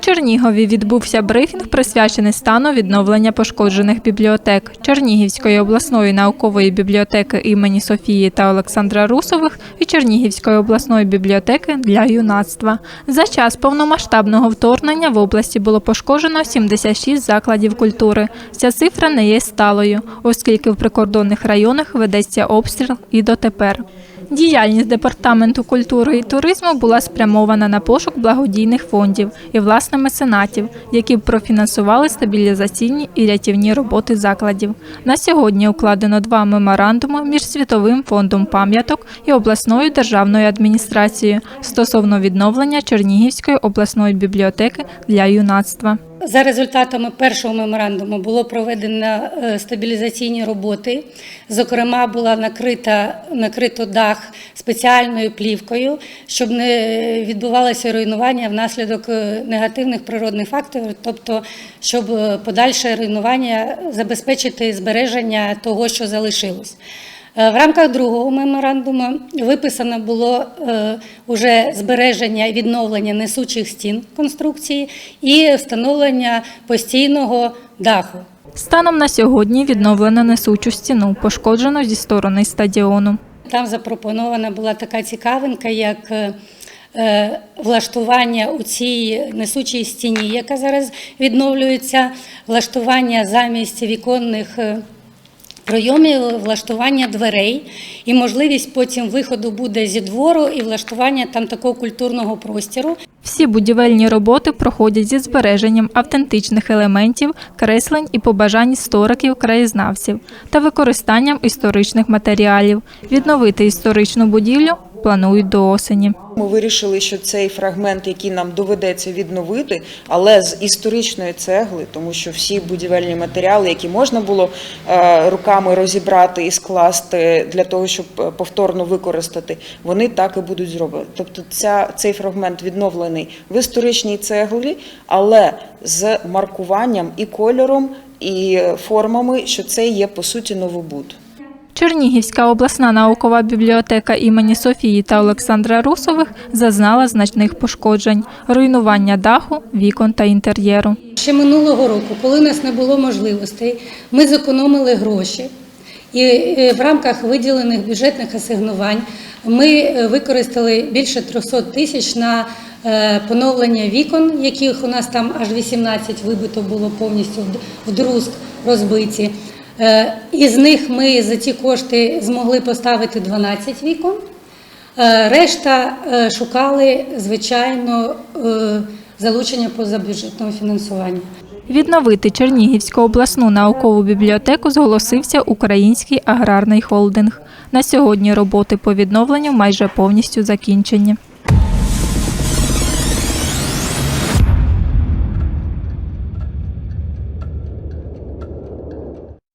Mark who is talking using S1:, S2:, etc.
S1: Чернігові відбувся брифінг, присвячений стану відновлення пошкоджених бібліотек Чернігівської обласної наукової бібліотеки імені Софії та Олександра Русових і Чернігівської обласної бібліотеки для юнацтва. За час повномасштабного вторгнення в області було пошкоджено 76 закладів культури. Ця цифра не є сталою, оскільки в прикордонних районах ведеться обстріл і дотепер. Діяльність департаменту культури і туризму була спрямована на пошук благодійних фондів і власне меценатів, які профінансували стабілізаційні і рятівні роботи закладів. На сьогодні укладено два меморандуми між Світовим фондом пам'яток і обласною державною адміністрацією стосовно відновлення Чернігівської обласної бібліотеки для юнацтва.
S2: За результатами першого меморандуму було проведено е, стабілізаційні роботи. Зокрема, була накрита накрито дах спеціальною плівкою, щоб не відбувалося руйнування внаслідок е, негативних природних факторів, тобто щоб е, подальше руйнування забезпечити збереження того, що залишилось. Е, В рамках другого меморандуму виписано було е, уже збереження і відновлення несучих стін конструкції і встановлення постійного даху.
S1: Станом на сьогодні відновлено несучу стіну, пошкоджену зі сторони стадіону.
S2: Там запропонована була така цікавинка, як е, влаштування у цій несучій стіні, яка зараз відновлюється, влаштування замість віконних. Пройомів влаштування дверей і можливість потім виходу буде зі двору і влаштування там такого культурного простіру.
S1: Всі будівельні роботи проходять зі збереженням автентичних елементів, креслень і побажань істориків, краєзнавців та використанням історичних матеріалів. Відновити історичну будівлю планують до осені.
S3: Ми вирішили, що цей фрагмент, який нам доведеться відновити, але з історичної цегли, тому що всі будівельні матеріали, які можна було е, руками розібрати і скласти для того, щоб е, повторно використати, вони так і будуть зроблені. Тобто, ця, цей фрагмент відновлений в історичній цеглі, але з маркуванням і кольором, і е, формами, що це є по суті новобуд.
S1: Чернігівська обласна наукова бібліотека імені Софії та Олександра Русових зазнала значних пошкоджень, руйнування даху, вікон та інтер'єру.
S2: Ще минулого року, коли у нас не було можливостей, ми зекономили гроші. І е, в рамках виділених бюджетних асигнувань ми е, використали більше 300 тисяч на е, поновлення вікон, яких у нас там аж 18 вибито було повністю в друзк розбиті. Е, Із них ми за ці кошти змогли поставити 12 вікон. Е, Решта е, шукали, звичайно, залучення позабюджетного фінансування.
S1: Відновити Чернігівську обласну наукову бібліотеку зголосився Український аграрний холдинг. На сьогодні роботи по відновленню майже повністю закінчені.